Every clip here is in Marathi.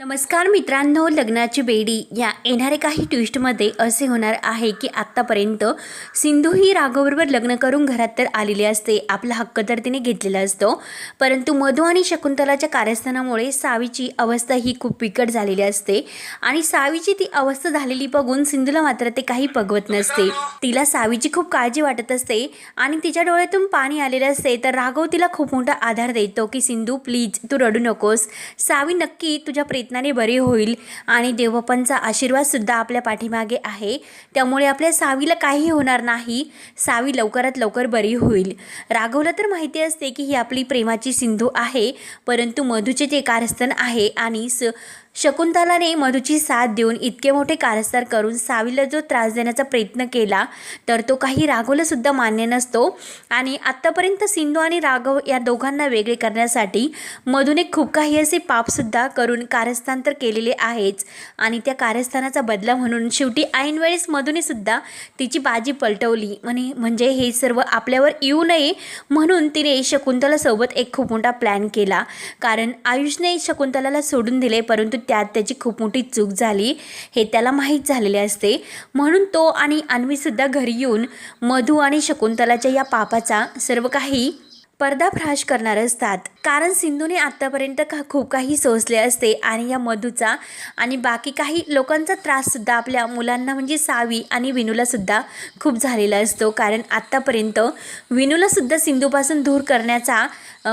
नमस्कार मित्रांनो लग्नाची बेडी या येणाऱ्या काही ट्विस्टमध्ये असे होणार आहे की आत्तापर्यंत सिंधू ही राघवबरोबर लग्न करून घरात तर आलेली असते आपला हक्क तर तिने घेतलेला असतो. परंतु मधू आणि शकुंतलाच्या कार्यस्थानामुळे सावीची अवस्था ही खूप बिकट झालेली असते आणि सावीची ती अवस्था झालेली बघून सिंधूला मात्र ते काही पगवत नसते. तिला सावीची खूप काळजी वाटत असते आणि तिच्या डोळ्यातून पाणी आलेलं असते तर राघव तिला खूप मोठा आधार देतो की सिंधू प्लीज तू रडू नकोस. सावी नक्की तुझ्या प्रेत प्रयत्नाने बरी होईल आणि देवबापांचा आशीर्वादसुद्धा आपल्या पाठीमागे आहे. त्यामुळे आपल्या सावीला काही होणार नाही. सावी लवकरात लवकर बरी होईल. राघवला तर माहिती असते की ही आपली प्रेमाची सिंधू आहे परंतु मधूचे ते कारस्थान आहे आणि स शकुंतलाने मधूची साथ देऊन इतके मोठे कारस्थान करून सावीला जो त्रास देण्याचा प्रयत्न केला तर तो काही राघवलासुद्धा मान्य नसतो. आणि आत्तापर्यंत सिंधू आणि राघव या दोघांना वेगळे करण्यासाठी मधूने खूप काही असे पापसुद्धा करून कारस्थान तर केलेले आहेच. आणि त्या कारस्थानाचा बदला म्हणून शेवटी ऐनवेळेस मधूनेसुद्धा तिची बाजी पलटवली. म्हणे म्हणजे हे सर्व आपल्यावर येऊ नये. म्हणून तिने शकुंतलासोबत एक खूप मोठा प्लॅन केला. कारण आयुषने शकुंतलाला सोडून दिले परंतु त्यात त्याची खूप मोठी चूक झाली हे त्याला माहीत झालेले असते. म्हणून तो आणि अन्वीसुद्धा घरी येऊन मधू आणि शकुंतलाच्या या पापाचा सर्व काही पर्दाफाश करणार असतात. कारण सिंधूने आत्तापर्यंत का खूप काही सोसले असते आणि या मधूचा आणि बाकी काही लोकांचा त्राससुद्धा आपल्या मुलांना म्हणजे सावी आणि विनूलासुद्धा खूप झालेला असतो. कारण आत्तापर्यंत विनूलासुद्धा सिंधूपासून दूर करण्याचा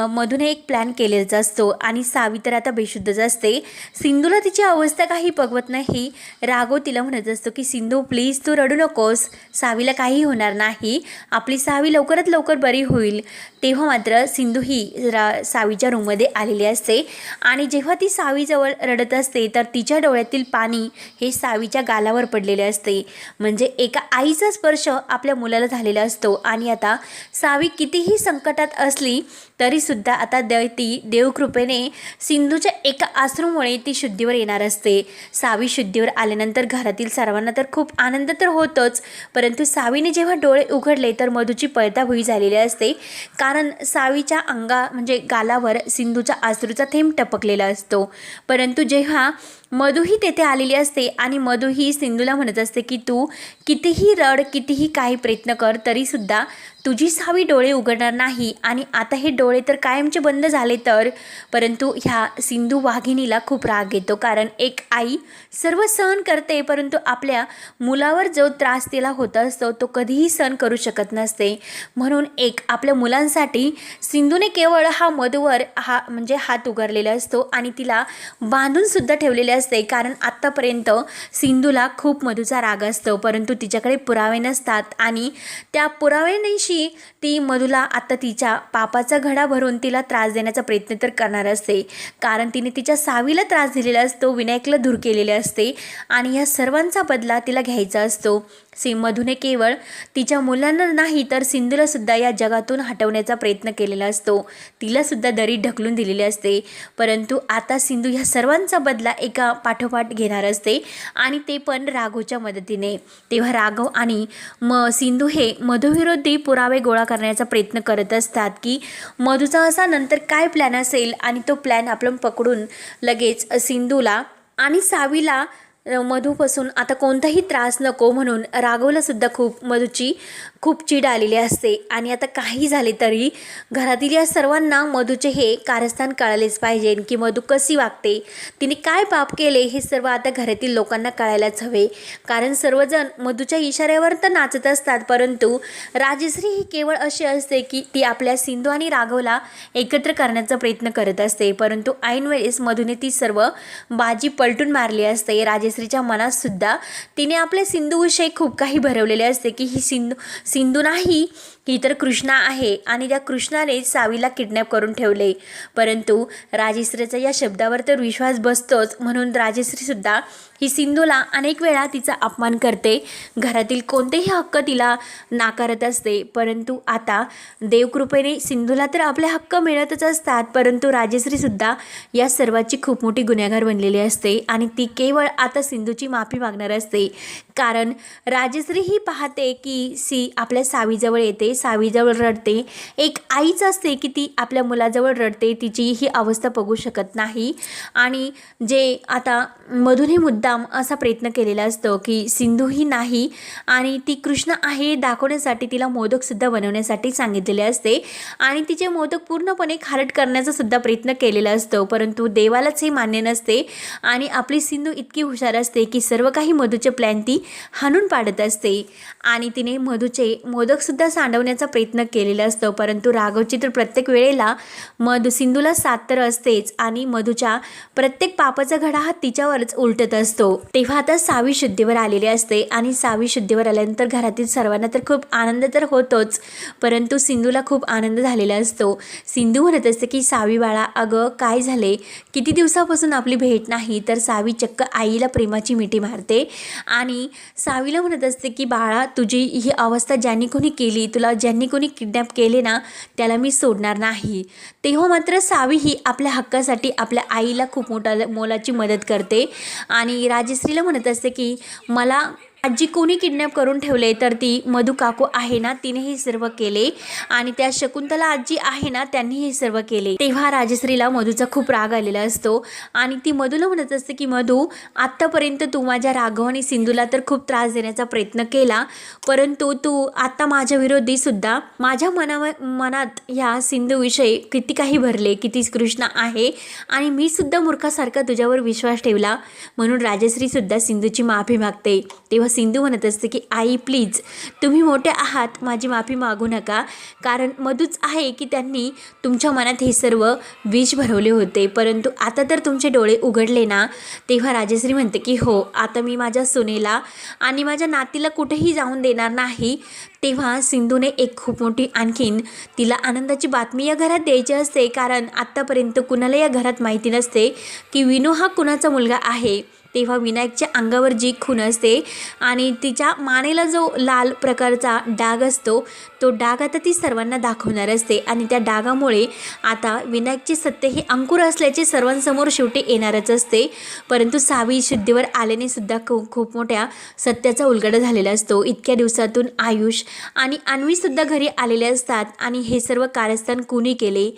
मधूने एक प्लॅन केलेला असतो. आणि सावी तर आता बेशुद्धच असते. सिंधूला तिची अवस्था काही बघवत नाही. राघव तिला म्हणत असतो की सिंधू प्लीज तू रडू नकोस. सावीला काही होणार नाही. आपली सावी लवकरात लवकर बरी होईल. तेव्हा मात्र सिंधू ही रा सावीच्या रूममध्ये आलेली असते. आणि जेव्हा ती सावीजवळ रडत असते तर तिच्या डोळ्यातील पाणी हे सावीच्या गालावर पडलेले असते. म्हणजे एका आईचा स्पर्श आपल्या मुलाला झालेला असतो. आणि आता सावी कितीही संकटात असली तरीसुद्धा आता द ती देवकृपेने सिंधूच्या एका आश्रूमुळे ती शुद्धीवर येणार असते. सावी शुद्धीवर आल्यानंतर घरातील सर्वांना तर खूप आनंद तर होतोच परंतु सावीने जेव्हा डोळे उघडले तर मधूची पळताभुई झालेली असते. कारण सावीच्या अंगा म्हणजे गालावर सिंधूचा आसरूचा थेंब टपकलेला असतो. परंतु जेव्हा मधूही तेथे आलेली असते आणि मधू ही सिंधूला म्हणत असते की तू कितीही रड कितीही काही प्रयत्न कर तरीसुद्धा तुझी सावी डोळे उघडणार नाही आणि आता हे डोळे तर कायमचे बंद झाले तर? परंतु ह्या सिंधू वाघिणीला खूप राग येतो. कारण एक आई सर्व सहन करते परंतु आपल्या मुलावर जो त्रास तिला होत असतो तो कधीही सहन करू शकत नसते. म्हणून एक आपल्या मुलांसाठी सिंधूने केवळ हा मधुवर हा म्हणजे हात उघडलेला असतो आणि तिला बांधूनसुद्धा ठेवलेले असते. कारण आत्तापर्यंत सिंधूला खूप मधूचा राग असतो परंतु तिच्याकडे पुरावे नसतात आणि त्या पुराव्यांशी की ती मधुला आता तिच्या पापाचा घडा भरून तिला त्रास देण्याचा प्रयत्न तर करणार असते. कारण तिने तिच्या सावीला त्रास दिलेला असतो विनायकला धूर केलेले असते आणि या सर्वांचा बदला तिला घ्यायचा असतो. सी मधूने केवळ तिच्या मुलांना नाही तर सिंधूलासुद्धा या जगातून हटवण्याचा प्रयत्न केलेला असतो. तिलासुद्धा दरी ढकलून दिलेली असते. परंतु आता सिंधू ह्या सर्वांचा बदला एका पाठोपाठ घेणार असते आणि ते पण राघवच्या मदतीने. तेव्हा राघव आणि म सिंधू हे मधुविरोधी पुरावे गोळा करण्याचा प्रयत्न करत असतात की मधूचा असा नंतर काय प्लॅन असेल? आणि तो प्लॅन आपण पकडून लगेच सिंधूला आणि सावीला मधूपासून आता कोणताही त्रास नको म्हणून राघवला सुद्धा खूप मधूची. खूप चीड आलेली असते. आणि आता काही झाले तरी घरातील या सर्वांना मधूचे हे कारस्थान कळालेच पाहिजे. की मधू कशी वागते? तिने काय पाप केले? हे सर्व आता घरातील लोकांना कळायलाच हवे. कारण सर्वजण मधूच्या इशाऱ्यावर तर नाचत असतात. परंतु राजश्री ही केवळ अशी असते की ती आपल्या सिंधू आणि राघवला एकत्र करण्याचा प्रयत्न करत असते. परंतु ऐन वेळेस मधूने ती सर्व बाजी पलटून मारली असते. राजश्रीच्या मनात सुद्धा तिने आपल्या सिंधूविषयी खूप काही भरवलेले असते की ही सिंधू सिंधू नाही ही तर कृष्णा आहे आणि त्या कृष्णाने सावीला किडनॅप करून ठेवले. परंतु राजेश्रीचा या शब्दावर तर विश्वास बसतोच. म्हणून राजश्रीसुद्धा ही सिंधूला अनेक वेळा तिचा अपमान करते. घरातील कोणतेही हक्क तिला नाकारत असते. परंतु आता देवकृपेने सिंधूला तर आपले हक्क मिळतच असतात. परंतु राजश्रीसुद्धा या सर्वाची खूप मोठी गुन्हेगार बनलेली असते आणि ती केवळ आता सिंधूची माफी मागणार असते. कारण राजश्री ही पाहते की सी आपल्या सावीजवळ येते. सावीजवळ रडते. एक आईच असते की ती आपल्या मुलाजवळ रडते तिची ही अवस्था बघू शकत नाही. आणि जे आता मधूनही मुद्दाम असा प्रयत्न केलेला असतो की सिंधू ही नाही आणि ती कृष्ण आहे दाखवण्यासाठी तिला मोदकसुद्धा बनवण्यासाठी सांगितलेले असते. आणि तिचे मोदक पूर्णपणे खारट करण्याचा सुद्धा प्रयत्न केलेला असतो. परंतु देवालाच हे मान्य नसते. आणि आपली सिंधू इतकी हुशार असते की सर्व काही मधूचे प्लॅन ती हाणून पाडत असते. आणि तिने मधूचे मोदकसुद्धा सांडवण्याचा प्रयत्न केलेला असतो. परंतु राघवची तर प्रत्येक वेळेला मधु सिंधूला साथ तर असतेच आणि मधूच्या प्रत्येक पापाचा घडा हा तिच्यावरच उलटत असतो. तेव्हा आता सावी शुद्धीवर आलेली असते आणि सावी शुद्धीवर आल्यानंतर घरातील सर्वांना तर खूप आनंद तर होतोच परंतु सिंधूला खूप आनंद झालेला असतो. सिंधू म्हणत असते की सावी बाळा अगं काय झाले? किती दिवसापासून आपली भेट नाही? तर सावी चक्क आईला प्रेमाची मिठी मारते आणि सावीला म्हणत असते की बाळा तुझी ही अवस्था ज्यांनी कोणी केली तुला ज्यांनी कोणी किडनॅप केले ना त्याला मी सोडणार नाही. तेव्हा मात्र सावी ही आपल्या हक्कासाठी आपल्या आईला खूप मोठा मोलाची मदत करते. आणि राजश्रीला म्हणत असते की मला आजी कोणी किडनॅप करून ठेवले तर ती मधु काकू आहे ना तिने हे सर्व केले. आणि त्या शकुंतला आजी आहे ना त्यांनी हे सर्व केले. तेव्हा राजश्रीला मधूचा खूप राग आलेला असतो. आणि ती मधूला म्हणत असते की मधू आत्तापर्यंत तू माझ्या राघव आणि सिंधूला तर खूप त्रास देण्याचा प्रयत्न केला परंतु तू आत्ता माझ्या विरोधी सुद्धा. माझ्या मना मनात ह्या सिंधूविषयी किती काही भरले किती कृष्ण आहे आणि मी सुद्धा मूर्खासारखा तुझ्यावर विश्वास ठेवला. म्हणून राजश्रीसुद्धा सिंधूची माफी मागते. तेव्हा सिंधू म्हणत असते की आई प्लीज तुम्ही मोठे आहात माझी माफी मागू नका. कारण मधूच आहे की त्यांनी तुमच्या मनात हे सर्व विष भरवले होते. परंतु आता तर तुमचे डोळे उघडले ना. तेव्हा राजश्री म्हणते की हो आता मी माझ्या सुनेला आणि माझ्या नातीला कुठेही जाऊन देणार नाही. तेव्हा सिंधूने एक खूप मोठी आणखीन तिला आनंदाची बातमी या घरात द्यायची असते. कारण आत्तापर्यंत कुणाला या घरात माहिती नसते की विनू हा कुणाचा मुलगा आहे. तेव्हा विनायकच्या अंगावर जी खून असते आणि तिच्या मानेला जो लाल प्रकारचा डाग असतो तो डाग आता ती सर्वांना दाखवणार असते. आणि त्या डागामुळे आता विनायकचे सत्य हे अंकुर असल्याचे सर्वांसमोर शेवटी येणारच असते. परंतु सावी शुद्धीवर आल्याने सुद्धा खूप खूप मोठ्या सत्याचा उलगडा झालेला असतो. इतक्या दिवसातून आयुष आणि अन्वीसुद्धा घरी आलेले असतात आणि हे सर्व कारस्थान कुणी केले?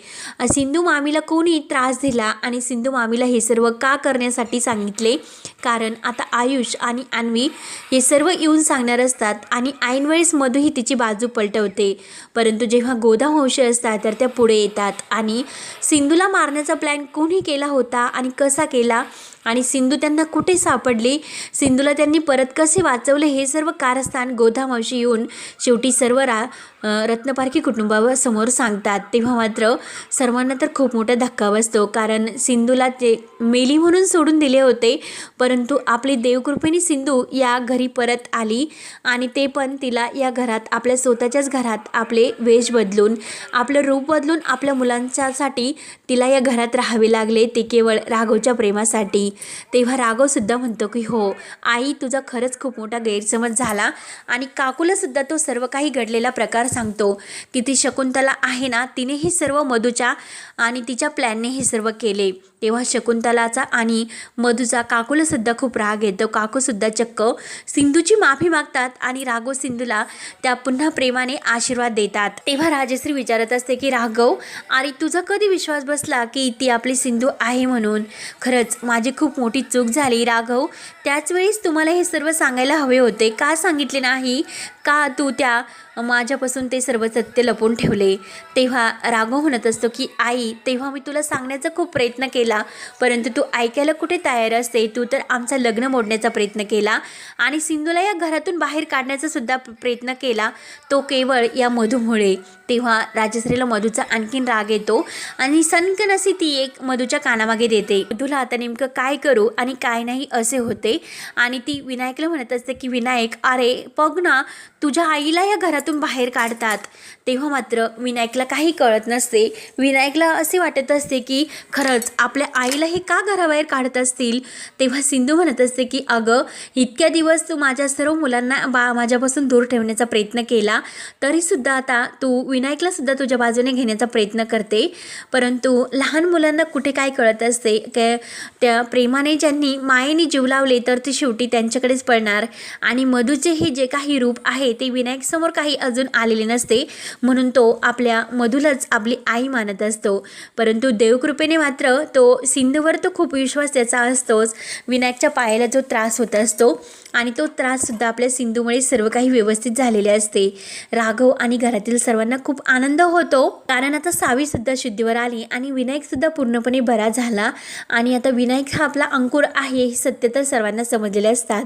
सिंधू मामीला कोणी त्रास दिला आणि सिंधू मामीला हे सर्व का करण्यासाठी सांगितले? कारण आता आयुष आणि अन्वी हे सर्व येऊन सांगणार असतात आणि ऐनवेळेस मधूही तिची बाजू पलटवते. परंतु जेव्हा गोदावंशी असतात तर त्या पुढे येतात. आणि सिंधूला मारण्याचा प्लॅन कोणी केला होता आणि कसा केला? आणि सिंधू त्यांना कुठे सापडली? सिंधूला त्यांनी परत कसे वाचवले? हे सर्व कारस्थान गोधामावशी येऊन शेवटी सर्व रा रत्नपारखी कुटुंबासमोर सांगतात. तेव्हा मात्र सर्वांना तर खूप मोठा धक्का बसतो. कारण सिंधूला ते मेली म्हणून सोडून दिले होते. परंतु आपली देवकृपेने सिंधू या घरी परत आली आणि ते पण तिला या घरात आपल्या स्वतःच्याच घरात आपले वेश बदलून आपलं रूप बदलून आपल्या मुलांच्यासाठी तिला या घरात राहावे लागले. ते केवळ राघवच्या प्रेमासाठी. तेव्हा राघवसुद्धा म्हणतो की हो आई तुझा खरंच खूप मोठा गैरसमज झाला आणि काकूलासुद्धा तो सर्व काही घडलेला प्रकार सांगतो की ती शकुंतला आहे ना तिने हे सर्व मधूच्या आणि तिच्या प्लॅनने हे सर्व केले. तेव्हा शकुंतलाचा आणि मधूचा काकूलासुद्धा खूप राग येतो. काकूसुद्धा चक्क सिंधूची माफी मागतात आणि राघव सिंधूला त्या पुन्हा प्रेमाने आशीर्वाद देतात. तेव्हा राजश्री विचारत असते की राघव आणि तुझा कधी विश्वास बसला की ती आपली सिंधू आहे म्हणून? खरंच माझी खूप मोठी चूक झाली. राघव त्याच वेळेस तुम्हाला हे सर्व सांगायला हवे होते. का सांगितले नाही? का तू त्या माझ्यापासून ते सर्व सत्य लपून ठेवले. तेव्हा राघव म्हणत असतो की आई तेव्हा मी तुला सांगण्याचा खूप प्रयत्न केला. परंतु तू ऐकायला कुठे तयार असते? तू तर आमचा लग्न मोडण्याचा प्रयत्न केला. आणि सिंधूला या घरातून बाहेर काढण्याचा सुद्धा प्रयत्न केला. तो केवळ या मधूमुळे. तेव्हा राजश्रीला मधूचा आणखीन राग येतो. आणि सनकन अशी ती एक मधूच्या कानामागे देते. मधूला आता नेमकं काय करू? आणि काय नाही असे होते. आणि ती विनायकला म्हणत असते की विनायक अरे बघ ना. तुझ्या आईला या घरातून बाहेर काढतात. तेव्हा मात्र विनायकला काही कळत नसते. विनायकला असे वाटत असते की खरंच आपल्या आईला हे का घराबाहेर काढत असतील? तेव्हा सिंधू म्हणत असते की अगं इतक्या दिवस तू माझ्या सर्व मुलांना बा माझ्यापासून दूर ठेवण्याचा प्रयत्न केला तरीसुद्धा आता तू विनायकला सुद्धा तुझ्या बाजूने घेण्याचा प्रयत्न करते. परंतु लहान मुलांना कुठे काय कळत असते? के त्या प्रेमाने ज्यांनी मायेने जीव लावले तर ते शेवटी त्यांच्याकडेच पडणार. आणि मधूचे हे जे काही रूप आहे ते विनायकसमोर काही काही अजून आलेले नसते म्हणून तो आपल्या मधूनच आपली आई मानत असतो. परंतु देवकृपेने मात्र तो सिंधूवर तो खूप विश्वास त्याचा असतोच. विनायकच्या पायाला जो त्रास होत असतो आणि तो त्राससुद्धा आपल्या सिंधूमुळे सर्व काही व्यवस्थित झालेले असते. राघव आणि घरातील सर्वांना खूप आनंद होतो. कारण आता सावीसुद्धा शुद्धीवर आली आणि विनायकसुद्धा पूर्णपणे बरा झाला. आणि आता विनायक हा आपला अंकुर आहे हे सत्य तर सर्वांना समजलेले असतात.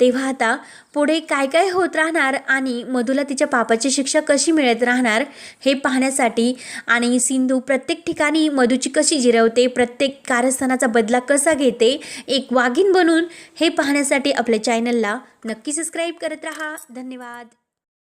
तेव्हा आता पुढे काय काय होत राहणार आणि मधुला तिच्या पापाची शिक्षा कशी मिळत राहणार हे पाहण्यासाठी आणि सिंधू प्रत्येक ठिकाणी मधूची कशी जिरवते प्रत्येक कारस्थानाचा बदला कसा घेते एक वाघीण बनून हे पाहण्यासाठी आपल्या चॅनलला नक्की सबस्क्राईब करत राहा. धन्यवाद.